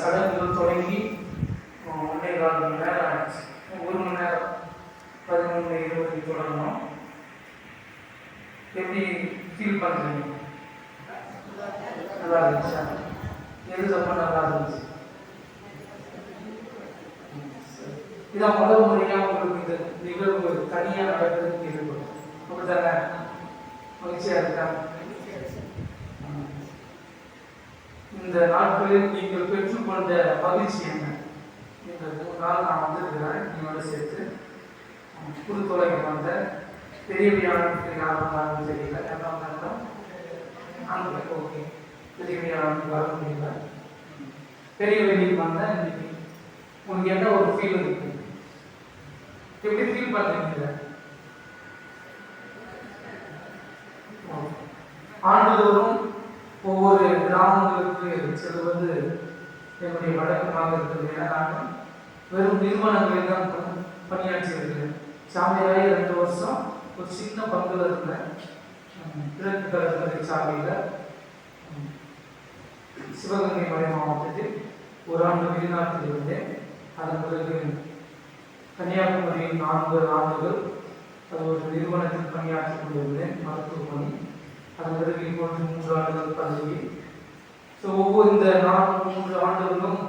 சடங்குகள் தொடங்கி ஒன்றே கால் மணி நேரம் ஆயிடுச்சு. ஒரு மணி நேரம் பதினொன்று இருபது தொடங்கணும் எப்படி ஃபீல் பண்ணுறீங்க நல்லா இருந்துச்சா? எது ரொம்ப நல்லா இருந்துச்சு? இதான் முதல் முறையாக உங்களுக்கு இந்த நிகழ்வு தனியாக நடக்குதுன்னு கேள்விப்பட்டேன் அப்படித்தானே? மகிழ்ச்சியாக இருக்கா? இந்த நாட்களில் நீங்கள் பெற்றுக்கொண்ட மகிழ்ச்சி என்ன? இந்த மூணு நாள் நான் வந்திருக்கிறேன். நீங்களோட சேர்த்து. புதுத்தொலைக்கு வந்த பெரிய யாரும் தெரியல. என்ன வந்தாலும் ஓகே. பெரிய வர முடியல. பெரிய வெளியில் வந்தேன் இன்னைக்கு உங்களுக்கு என்ன ஒரு ஃபீல் இருக்கு? எப்படி ஃபீல் பண்ணுறீங்க ஆண்டுதோறும் ஒவ்வொரு கிராமங்களுக்கு செல்வது என்னுடைய வழக்கமாக இருக்கிறது. ஏன்னா வெறும் நிறுவனங்களில் தான் பணி- பணியாற்றி இருக்கிறேன் சாமியாரே ரெண்டு வருஷம் ஒரு சின்ன பங்குல இருந்தேன் கிழக்கு கடற்கரை சாலையில். சிவகங்கை மலை மாவட்டத்தில் ஒரு ஆண்டு வெளிநாட்டில் இருந்தேன். அதன் பிறகு கன்னியாகுமரியில் நான்கு ஆண்டுகள் அது ஒரு நிறுவனத்தில் பணியாற்றி கொண்டிருந்தேன். மருத்துவ பணி அதன் இப்பொழுது மூன்று ஆண்டுகள் பதவியில் ஸோ ஒவ்வொரு இந்த நான்கு மூன்று ஆண்டுகளும்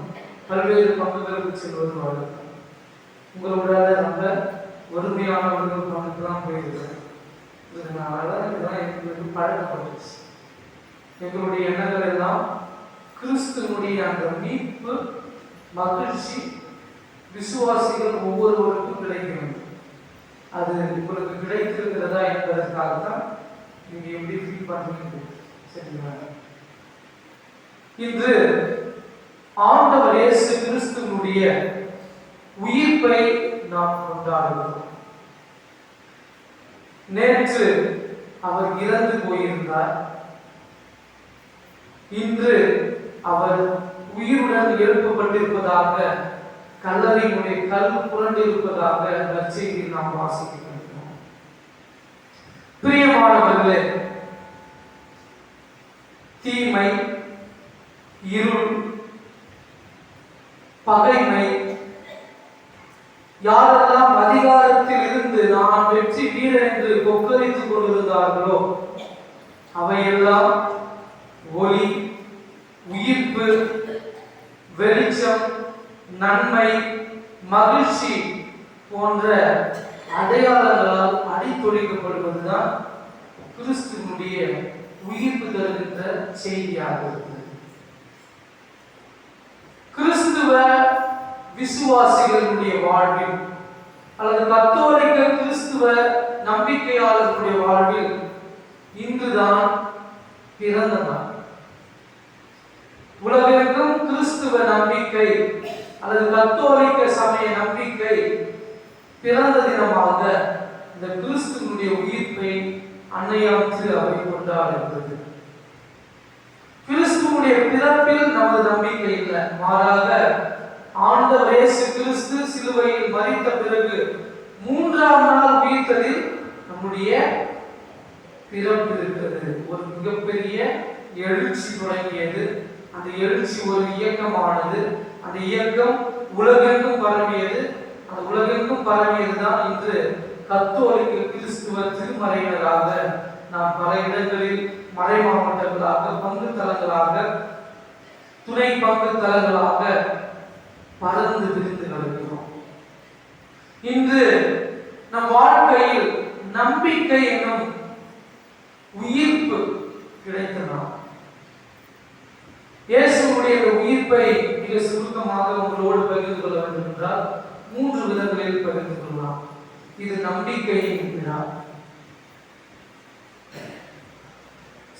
பல்வேறு பங்குகளுக்கு செல்வது வழக்கம். உங்களோட நல்ல வறுமையானவர்கள் பங்குக்கு தான் போயிருக்கிறேன் இதனால இதெல்லாம் எங்களுக்கு பழக்கப்பட்டுச்சு. எங்களுடைய எண்ணங்கள் எல்லாம் கிறிஸ்துவனுடைய அந்த மீட்பு மகிழ்ச்சி விசுவாசிகள் ஒவ்வொருவருக்கும் கிடைக்கிறது. அது உங்களுக்கு கிடைத்திருக்கிறதா என்பதற்காக நீங்க எப்படி ஃபீல் பண்றீங்க சரிங்களா? இன்று ஆண்டவர் இயேசு கிறிஸ்துவனுடைய உயிர்ப்பை நாம் கொண்டாடுகிறோம் நேற்று அவர் இறந்து போயிருந்தார். இன்று அவர் உயிருடன் எழுப்பப்பட்டிருப்பதாக கல்லறையினுடைய கல் புரண்டிருப்பதாக நற்செய்தியில் நாம் வாசிக்கிறோம். பிரியமானவர்களே தீமை இருள் பகைமை யாரெல்லாம் அதிகாரத்தில் இருந்து நான் வெற்றி வீரன் என்று கொக்கரித்துக் கொண்டிருந்தார்களோ அவையெல்லாம் ஒளி உயிர்ப்பு வெளிச்சம் நன்மை மகிழ்ச்சி போன்ற அடையாளங்களால் அடித்தொழிக்கப்படுவதுதான் கிறிஸ்துவனுடைய உயிர்ப்பு தருகின்ற செய்தியாக இருக்கிறது கிறிஸ்துவ விசுவாசிகளுடைய வாழ்வில் அல்லது கத்தோலிக்க கிறிஸ்துவ நம்பிக்கையாளர்களுடைய வாழ்வில் இன்றுதான் பிறந்த நாள் உலகிற்கும் கிறிஸ்துவ நம்பிக்கை அல்லது கத்தோலிக்க சமய நம்பிக்கை பிறந்த தினமாக இந்த கிறிஸ்துவனுடைய உயிர்ப்பை அன்னையாம் திரு அவை கொண்டாடுகிறது கிறிஸ்துவனுடைய பிறப்பில் நமது நம்பிக்கை இல்லை. மாறாக ஆண்டவர் இயேசு கிறிஸ்து சிலுவையில் மறித்த பிறகு மூன்றாம் நாள் உயிர்த்ததில் நம்முடைய பிறப்பு இருக்கிறது. ஒரு மிகப்பெரிய எழுச்சி தொடங்கியது. அந்த எழுச்சி ஒரு இயக்கமானது. அந்த இயக்கம் உலகெங்கும் பரவியது. அந்த உலகெங்கும் பரவியதுதான் இன்று கத்தோலிக்க கிறிஸ்துவ திருமறையினராக நாம் பல இடங்களில் மறை மாவட்டங்களாக பங்கு தலங்களாக துணை பங்கு தலங்களாக பறந்து விரிந்து நடக்கிறோம். இன்று நம் வாழ்க்கையில் நம்பிக்கை என்னும் உயிர்ப்பு கிடைத்ததாம். இயேசுடைய உயிர்ப்பை மிக சுருக்கமாக உங்களோடு பகிர்ந்து கொள்ள வேண்டும் என்றால் மூன்று விதங்களில் பகிர்ந்து கொள்ளலாம். இது நம்பிக்கையின் விழா.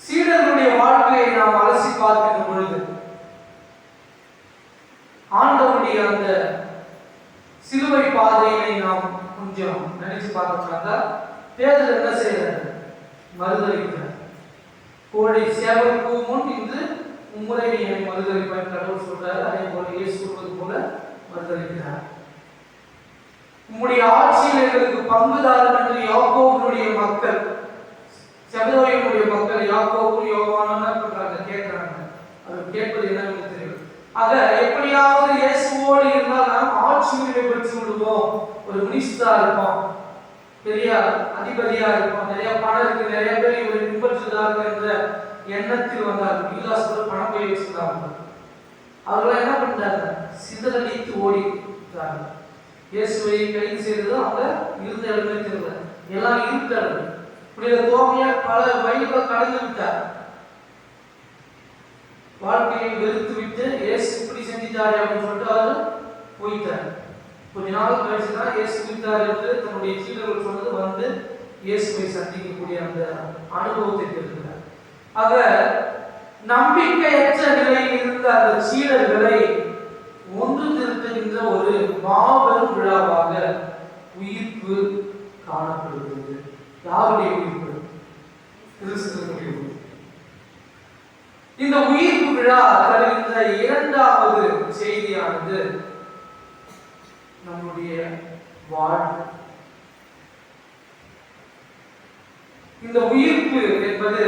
சீடர்களுடைய வாழ்க்கையை நாம் அலசி பார்க்கின்ற பொழுது ஆண்டவருடைய அந்த சிலுவை பாதையை நாம் கொஞ்சம் நினைச்சு பார்த்தோம்னாக்கா பேதர் என்ன செய்யறாரு மறுதளிக்கிறார். கோழி சேவலுக்கு முன் இன்று உம்முறை என்னை மறுதளிப்பாய் கடவுள் சொல்றாரு. அதே போல இயேசு சொல்வது போல மறுதளிக்கிறார். உம்முடைய ஆட்சியில் எங்களுக்கு பங்குதாரர் என்று யாக்கோபுடைய மக்கள் செபதோயினுடைய மக்கள் யாக்கோவும் யோவான் என்ன பண்றாங்க? கேட்கறாங்க. அவர் கேட்பது என்னன்னு தெரியும். ஆக எப்படியாவது இயேசுவோடு இருந்தால் நாம் ஆட்சி உரிமை பெற்று விடுவோம். ஒரு மினிஸ்டரா இருப்போம். பெரிய அதிபதியா இருப்போம். நிறைய பணம் இருக்கு. நிறைய பேர் இவரை பின்பற்றுதார்கள் என்ற எண்ணத்தில் வந்தார்கள் யூதாஸ் கூட பணம் போய் வச்சிருந்தாங்க அவர்கள் என்ன பண்றாங்க சிதறடித்து ஓடி இயேசுவை கைது செய்தது அவங்க இருந்த இடமே தெரியல. எல்லாம் இருட்டாரு இப்படி தோமையா பல வழிகளை கடந்து விட்டார். வாழ்க்கையை வெறுத்து விட்டு இயேசு இப்படி செஞ்சிட்டாரு அப்படின்னு சொல்லிட்டு அவர் போயிட்டார். கொஞ்ச நாள் கழிச்சு தான் இயேசு விட்டார் என்று தன்னுடைய சீடர்கள் சொன்னது வந்து இயேசுவை சந்திக்கக்கூடிய அந்த அனுபவத்தை பெறுகிறார். ஆக நம்பிக்கையற்ற நிலையில் இருந்த அந்த சீடர்களை ஒன்று திருத்துகின்ற ஒரு மாபெரும் விழாவாக உயிர்ப்பு காணப்படுகிறது. யாருடைய உயிர்ப்பு? கிறிஸ்துவனுடைய இந்த உயிர்ப்பு விழா தருகின்ற இரண்டாவது செய்தியானது நம்முடைய வாழ்வு. இந்த உயிர்ப்பு என்பது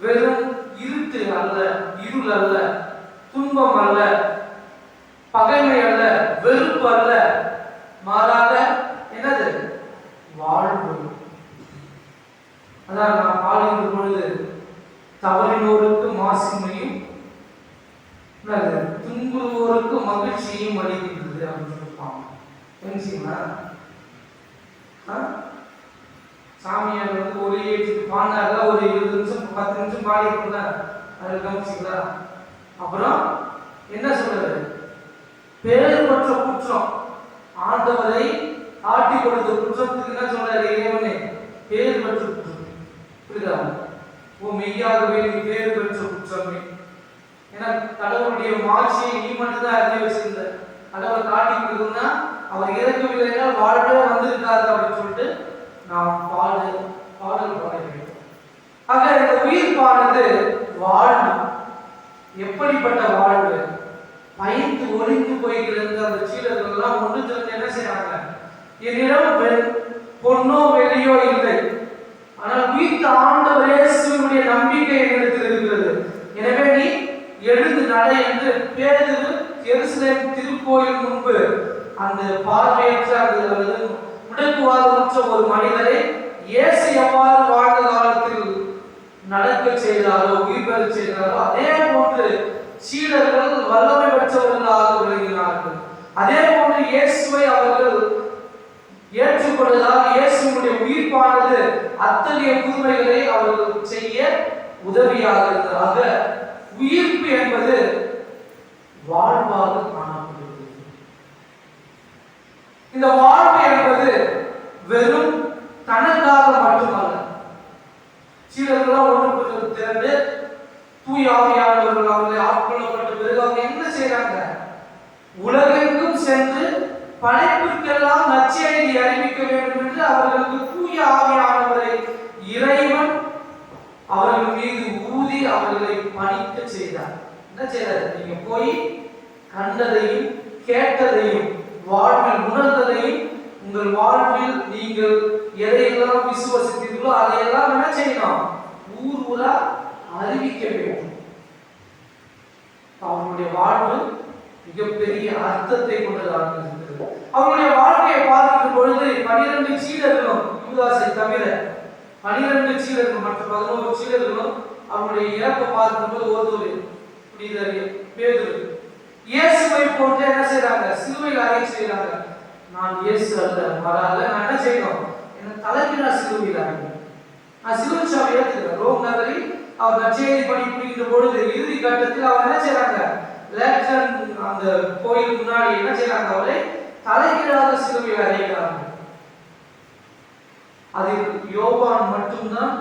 வெறும் இருட்டு அல்ல இருள் அல்ல துன்பம் அல்ல பகைமை அல்ல வெறுப்பு அல்ல. மாறாக என்னது? வாழ்வு. அதான் நான் பாடுகின்ற பொழுது தவறினோருக்கு மாசிமையும் என்னது? துன்புறுவோருக்கு மகிழ்ச்சியும் அளிக்கின்றது அப்படின்னு சொல்லிப்பாங்க தெரிஞ்சுங்களா சாமியார் வந்து ஒரு ஏற்றி பாடினாங்க ஒரு இருபது நிமிஷம் பத்து நிமிஷம் பாடி இருந்தார். அதை கவனிச்சிங்களா? அப்புறம் என்ன சொல்றது? பேர் பெற்ற குற்றம். ஆண்டவரை ஆட்டி கொடுத்த குற்றத்துக்கு என்ன சொல்றாரு? இறைவனே பேர் பெற்ற குற்றம். புரியுதா? ஓ மெய்யாகவே நீ பேர் பெற்ற குற்றமே. ஏன்னா கடவுளுடைய மாட்சியை நீ மட்டும்தான் அறிஞ்சு வச்சிருந்த. கடவுள் காட்டி கொடுக்கணும்னா அவர் இறக்கவில்லைன்னா வாழ்வே வந்திருக்காது அப்படின்னு சொல்லிட்டு நாம் பாடு பாடல் பாட வேண்டும். ஆக இந்த உயிர்ப்பானது வாழ்வு. எப்படிப்பட்ட வாழ்வு? ஐந்து ஒளிந்து போய் கிடந்த அந்த சீடர்கள் எல்லாம் ஒன்று திறந்து என்ன செய்யறாங்க என்னிடம் பொண்ணோ பொன்னோ வெளியோ இல்லை. ஆனால் உயிர்த்த ஆண்டவர் இயேசுவினுடைய நம்பிக்கை என்னிடத்தில் இருக்கிறது. எனவே நீ எழுந்து நடை என்று பேரு எருசலேம் திருக்கோயில் முன்பு அந்த பார்வையற்ற அல்லது முடக்குவாதமற்ற ஒரு மனிதரை இயேசு எவ்வாறு வாழ்ந்த காலத்தில் நடக்க செய்தாரோ உயிர் பெறச் செய்தாரோ அதே போன்று சீடர்கள் அதே போன்று இயேசுவை அவர்கள் ஏற்றுக்கொண்டதால் இயேசுடைய உயிர்ப்பானது அத்தகைய புதுமைகளை அவர்கள் செய்ய உதவியாக இருந்ததாக உயிர்ப்பு என்பது வாழ்வாக காணப்படுகிறது. இந்த வாழ்வு என்பது வெறும் தனக்காக மட்டுமல்ல. சீடர்கள்லாம் ஒன்று திறந்து தூய் ஆவியானவர்கள் அவர்களை ஆட்கொள்ளப்பட்ட பிறகு அவங்க என்ன செய்யறாங்க உலகெங்கும் சென்று படைப்பிற்கெல்லாம் நற்செய்தி அறிவிக்க வேண்டும் என்று அவர்களுக்கு தூய ஆவியானவரை இறைவன் அவர்கள் மீது ஊதி அவர்களை பணிக்க செய்தார். என்ன செய்தார்? நீங்க போய் கண்டதையும் கேட்டதையும் வாழ்வில் உணர்ந்ததையும் உங்கள் வாழ்வில் நீங்கள் எதையெல்லாம் விசுவசித்தீர்களோ அதையெல்லாம் என்ன செய்யணும்? ஊர் ஊரா அறிவிக்க வேண்டும். அவனுடைய வாழ்வு மிகப்பெரிய அர்த்தத்தை கொண்டதாக இருக்கிறது அவருடைய வாழ்க்கையை பார்க்கும் பொழுது பனிரெண்டு சீடர்களும் யூதாசை தவிர பனிரெண்டு சீடர்கள் மற்ற பதினோரு சீடர்களும் அவருடைய இறப்பை பார்க்கின்ற போது ஒருத்தர் பேரு இயேசுவை போன்ற என்ன செய்யறாங்க சிலுவையில் அறை செய்யறாங்க நான் இயேசு அல்ல வராத நான் என்ன செய்யணும்? என்ன தலைமையில சிலுவையில் அறை நான் சிலுவை சாமி ஏற்றுக்கிறேன் ரோம் நகரில் அவர் நற்செய்தி பணி புரிகின்ற பொழுது இறுதி கட்டத்தில் அவர் என்ன செய்யறாங்க லேக்டன் அந்த கோயில் முன்னாடி என்ன செய்யறாங்க அவரை தலைகீழாக சிலுவையில் அறைகிறாங்க அதில் யோபான் மட்டும்தான்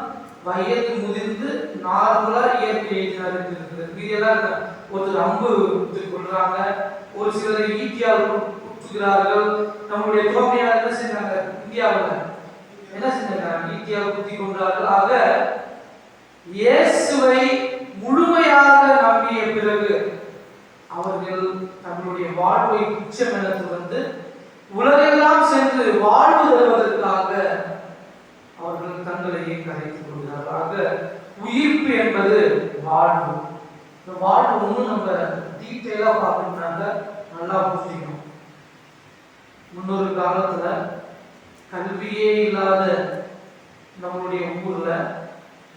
வயது முதிர்ந்து நார்மலா இயற்கை எழுதினார் இருக்குது மீதியெல்லாம் ஒருத்தர் அம்பு கொள்றாங்க. ஒரு சிலர் ஈட்டியால் குத்துகிறார்கள். நம்முடைய தோமையார் என்ன செஞ்சாங்க இந்தியாவில் என்ன செஞ்சாங்க ஈட்டியால் குத்தி கொண்டார்கள் ஆக இயேசுவை முழுமையாக நம்பிய பிறகு அவர்கள் தங்களுடைய வாழ்வை உச்சம் என வந்து உலகெல்லாம் சென்று வாழ்வு தருவதற்காக அவர்கள் தங்களையே கரைத்துக் கொள்கிறார்களாக. உயிர்ப்பு என்பது வாழ்வு. இந்த வாழ்வு ஒன்றும் நம்ம டீட்டெயிலாக பார்க்கணும்னாங்க நல்லா புரிஞ்சுக்கணும் முன்னொரு காலத்துல கல்வியே இல்லாத நம்மளுடைய ஊர்ல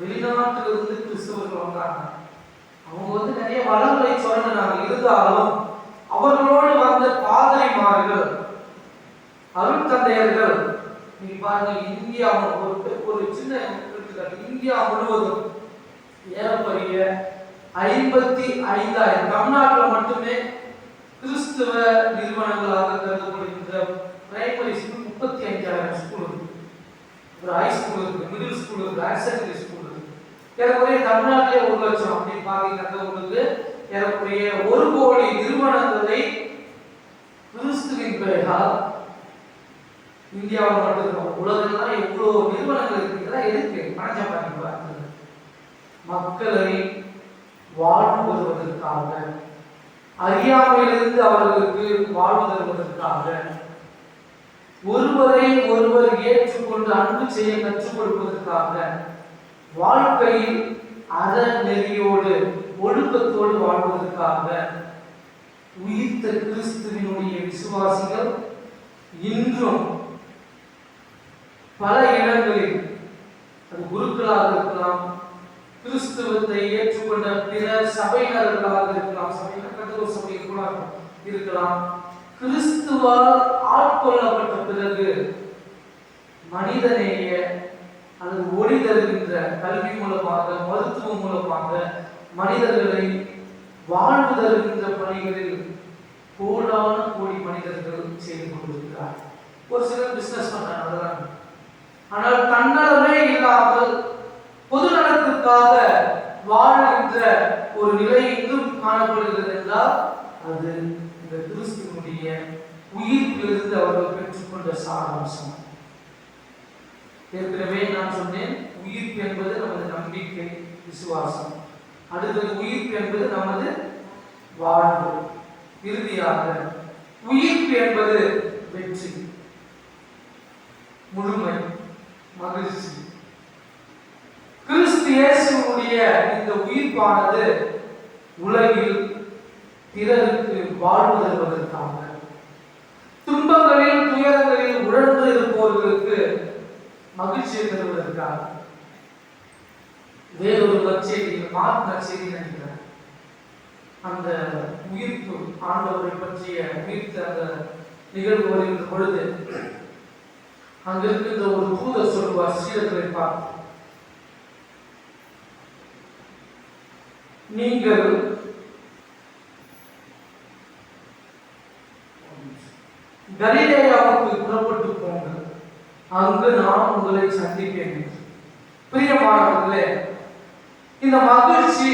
வெளிநாட்டிலிருந்து கிறிஸ்தவர்கள் வந்தாங்க. அவங்க வந்து நிறைய வளங்களை சுரண்டினாங்க இருந்தாலும் அவர்களோடு வந்த பாதிரிமார்கள் அருட்தந்தையர்கள் நீ நீங்க பாருங்க இந்தியா ஒரு ஒரு சின்ன இந்தியா முழுவதும் ஏறக்குறைய ஐம்பத்தி ஐந்தாயிரம் தமிழ்நாட்டில் மட்டுமே கிறிஸ்துவ நிறுவனங்களாக கருதப்படுகின்ற பிரைமரி ஸ்கூல் முப்பத்தி ஐந்தாயிரம் ஸ்கூல் இருக்கு. ஒரு ஹை ஸ்கூல் இருக்கு மிடில் ஸ்கூல் இருக்கு ஹையர் செகண்டரி ஏறக்குறைய தமிழ்நாட்டிலே ஒரு லட்சம் அப்படின்னு பார்த்தீங்கன்னா உங்களுக்கு ஏறக்குறைய ஒரு கோடி நிறுவனங்களை கிறிஸ்துவின் பெயரால் இந்தியாவில் மட்டும் உலகெல்லாம் எவ்வளோ நிறுவனங்கள் இருக்கு இதெல்லாம் எதுக்கு பணம் சம்பாதிக்க மக்களை வாழ்வதற்காக வருவதற்காக அறியாமையிலிருந்து அவர்களுக்கு வாழ்வதற்காக ஒருவரை ஒருவர் ஏற்றுக்கொண்டு அன்பு செய்ய கற்றுக் கொடுப்பதற்காக வாழ்க்கையில் அறநெறியோடு ஒழுக்கத்தோடு வாழ்வதற்காக உயிர்த்த கிறிஸ்துவினுடைய விசுவாசிகள் இன்றும் பல இடங்களில் அது குருக்களாக இருக்கலாம் கிறிஸ்துவத்தை ஏற்றுக்கொண்ட பிற சபையினர்களாக இருக்கலாம் சபையினர் கத்தோலிக்க சபையில் கூட இருக்கலாம். கிறிஸ்துவால் ஆட்கொள்ளப்பட்ட பிறகு மனிதநேய அது ஒளி தருகின்ற கல்வி மூலமாக மருத்துவம் மூலமாக மனிதர்களை வாழ்வு தருகின்ற பணிகளில் கோடான கோடி மனிதர்கள் செய்து கொண்டிருக்கிறார். ஒரு சிலர் பிசினஸ் பண்றாங்க ஆனால் தன்னலமே இல்லாமல் பொது நலத்துக்காக வாழ்கின்ற ஒரு நிலை இன்றும் காணப்படுகிறது என்றால் அது இந்த கிறிஸ்துவனுடைய உயிர்ப்பிலிருந்து அவர்கள் பெற்றுக்கொண்ட சாராம்சம். ஏற்கனவே நான் சொன்னேன் உயிர்ப்பு என்பது நமது நம்பிக்கை விசுவாசம். அடுத்தது உயிர்ப்பு என்பது நமது வாழ்வு. இறுதியாக உயிர்ப்பு என்பது வெற்றி முழுமை மகிழ்ச்சி. கிறிஸ்து இயேசுடைய இந்த உயிர்ப்பானது உலகில் பிறருக்கு வாழ்வு தருவதற்காக. துன்பங்களில் துயரங்களில் உழன்று இருப்பவர்களுக்கு மகிழ்ச்சியை பெறுவதற்காக. வேறொரு நற்செய்தி மார்க் நற்செய்தி நினைக்கிறேன் அந்த உயிர்ப்பு ஆண்டவரை பற்றிய உயிர்த்த அந்த நிகழ்வு வருகின்ற பொழுது அங்க இருக்கின்ற ஒரு தூதர் சொல்வார் சீடர்களை பார்த்து நீங்கள் கலிலேயாவுக்கு புறம் அங்கு நான் உங்களை சந்திப்பேன். பிரியமானவர்களே இந்த மகிழ்ச்சி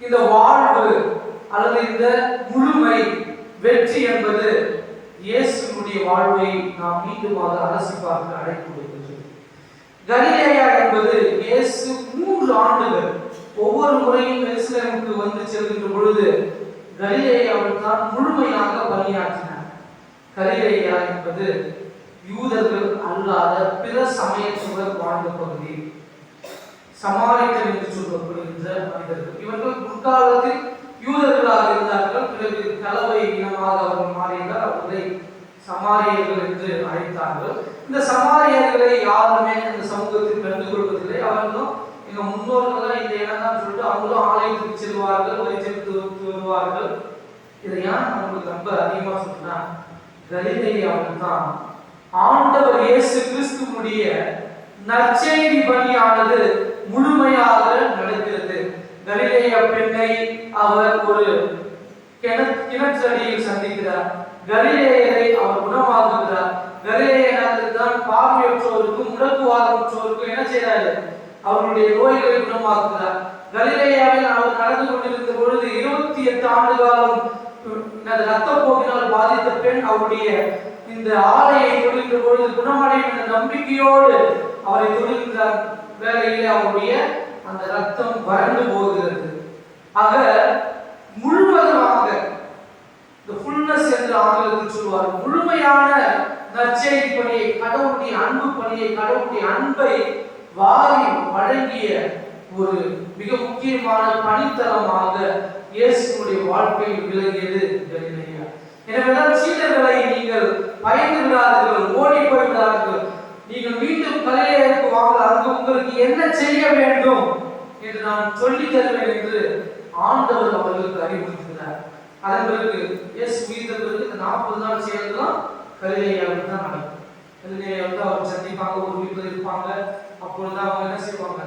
இந்த வாழ்வு அல்லது இந்த முழுமை வெற்றி என்பது இயேசுனுடைய வாழ்வை நாம் மீண்டுமாக அரசு பார்க்க அழைப்பு விடுக்கின்றது. கலிலேயா என்பது இயேசு மூன்று ஆண்டுகள் ஒவ்வொரு முறையும் எருசலேமுக்கு வந்து செல்கின்ற பொழுது கலிலேயாவில் தான் முழுமையாக பணியாற்றினார் கலிலேயா என்பது யூதர்கள் அல்லாத பிற சமயத்தவர் வாழ்ந்த பகுதி. சமாளித்தல் என்று சொல்லப்படுகின்ற மனிதர்கள். இவர்கள் முற்காலத்தில் யூதர்களாக இருந்தார்கள் பிறகு கலவை இனமாக அவர்கள் மாறியதால் அவர்களை சமாரியர்கள் என்று அழைத்தார்கள். இந்த சமாரியர்களை யாருமே இந்த சமூகத்தில் கண்டு கொள்வதில்லை. அவர்களும் எங்க முன்னோர்கள் இந்த இடம் தான் சொல்லிட்டு அவங்களும் ஆலயத்துக்கு செல்வார்கள் வரி வருவார்கள். இதை ஏன் நம்மளுக்கு ரொம்ப அதிகமா சொன்னா அவர்கள் தான் ஆண்டவர் இயேசு கிறிஸ்துவனுடைய நற்செய்தி பணியானது முழுமையாக நடக்கிறது. கலிலேய பெண்ணை அவர் ஒரு கிண- கிணற்றடியில் சந்திக்கிறார். கலிலேயரை அவர் குணமாக்குகிறார். கலிலேய தான் பார்வையற்றோருக்கும் முடக்குவாதமற்றோருக்கும் என்ன செய்றாரு அவருடைய நோய்களை குணமாக்குகிறார். கலிலேயாவில் அவர் நடந்து கொண்டிருந்த பொழுது இருபத்தி எட்டு ஆண்டு காலம் ரத்த போக்கினால் பாதித்த பெண் அவருடைய இந்த ஆலையை தொழுகின்ற பொழுது குணமடையும் என்ற நம்பிக்கையோடு அவரை தொழுகின்ற வேலையிலே அவருடைய அந்த ரத்தம் வறண்டு போகிறது. ஆக முழுவதுமாக இந்த ஃபுல்னஸ் என்று ஆங்கிலத்தில் சொல்வார். முழுமையான நற்செய்தி பணியை கடவுளுடைய அன்பு பணியை கடவுளுடைய அன்பை வாரி வழங்கிய ஒரு மிக முக்கியமான பணித்தளமாக இயேசுடைய வாழ்க்கையில் விளங்கியது கலிலேயா எனவேதான் சீடர்களை நீங்கள் பயந்து விடாதீர்கள் ஓடி போய் விடாதீர்கள் நீங்கள் மீண்டும் கலிலேயாவுக்கு வாங்க அங்கு உங்களுக்கு என்ன செய்ய வேண்டும் என்று நான் சொல்லி தருவேன் என்று ஆண்டவர் அவர்களுக்கு அறிவுறுத்தினார். அதன் பிறகு இயேசு உயிர்த்த பிறகு இந்த நாற்பது நாள் சேர்ந்துலாம் கலிலேயாவுக்கு தான் நடக்கும். கலிலேயாவில் அவர் சந்திப்பாங்க ஒரு வீட்டில் இருப்பாங்க. அப்பொழுது அவங்க என்ன செய்வாங்க?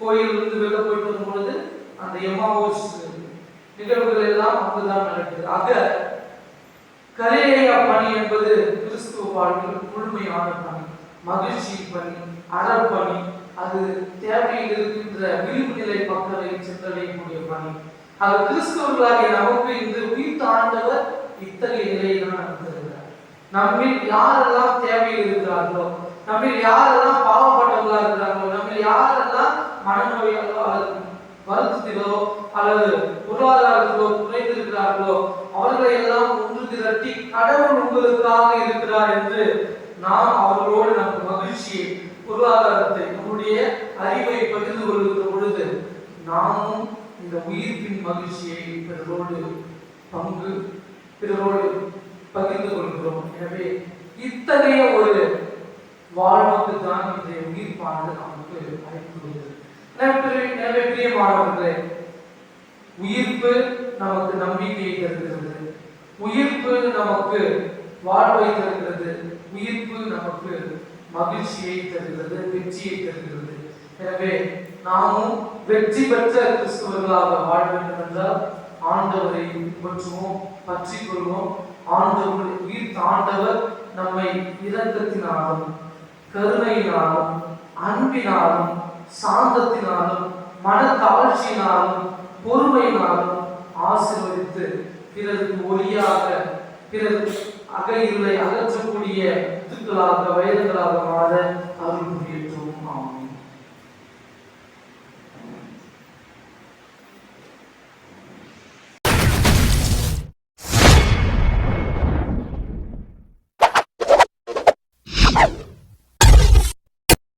கோயில் இருந்து வெளில போயிட்டு வரும்பொழுது அந்த எம்மாவோஸ் நிகழ்வுகள் எல்லாம் அங்குதான் நடக்குது ஆக கலிலேயா பணி என்பது கிறிஸ்துவ வாழ்வில் முழுமையான பணி. மகிழ்ச்சி பணி அறப்பணி அது தேவையில் இருக்கின்ற விளிம்பு நிலை மக்களை சென்றடையக்கூடிய பணி. அது கிறிஸ்துவர்களாகிய நமக்கு இந்த உயிர் ஆண்டவர் இத்தகைய நிலையை தான் நடத்துகிறார் நம்மில் யாரெல்லாம் தேவையில் இருக்கிறார்களோ நம்மில் யாரெல்லாம் பாவப்பட்டவர்களாக இருக்கிறார்களோ நம்மில் யாரெல்லாம் மனநோயாளோ அல்லது வருத்தத்திலோ அல்லது பொருளாதாரத்திலோ குறைந்திருக்கிறார்களோ அவர்களை எல்லாம் ஒன்று திரட்டி கடவுள் உங்களுக்காக இருக்கிறார் என்று நாம் அவர்களோடு நமக்கு மகிழ்ச்சியை பொருளாதாரத்தை நம்முடைய அறிவை பகிர்ந்து கொள்கிற பொழுது நாமும் இந்த உயிர்ப்பின் மகிழ்ச்சியை பிறரோடு பங்கு பிறரோடு பகிர்ந்து கொள்கிறோம். எனவே இத்தகைய ஒரு வாழ்வுக்கு தான் இன்றைய உயிர்ப்பானது நமக்கு அழைப்பு எனவே பிரியமானவர்களே உயிர்ப்பு நமக்கு நம்பிக்கையை தருகிறது. உயிர்ப்பு நமக்கு வாழ்வை தருகிறது. உயிர்ப்பு நமக்கு மகிழ்ச்சியை தருகிறது வெற்றியை தருகிறது. எனவே நாமும் வெற்றி பெற்ற கிறிஸ்தவர்களாக வாழ வேண்டும் என்றால் ஆண்டவரை பின்பற்றுவோம் பற்றி கொள்வோம். ஆண்டவர் உயிர் ஆண்டவர் நம்மை இரக்கத்தினாலும் கருணையினாலும் அன்பினாலும் சாந்தத்தினாலும் மன மனத்தாழ்ச்சியினாலும் பொறுமையினாலும் ஆசீர்வதித்து பிறருக்கு ஒளியாக பிறருக்கு அகையில்லை அகற்றக்கூடிய இதுக்களாக வயதுகளாக மாற அருள்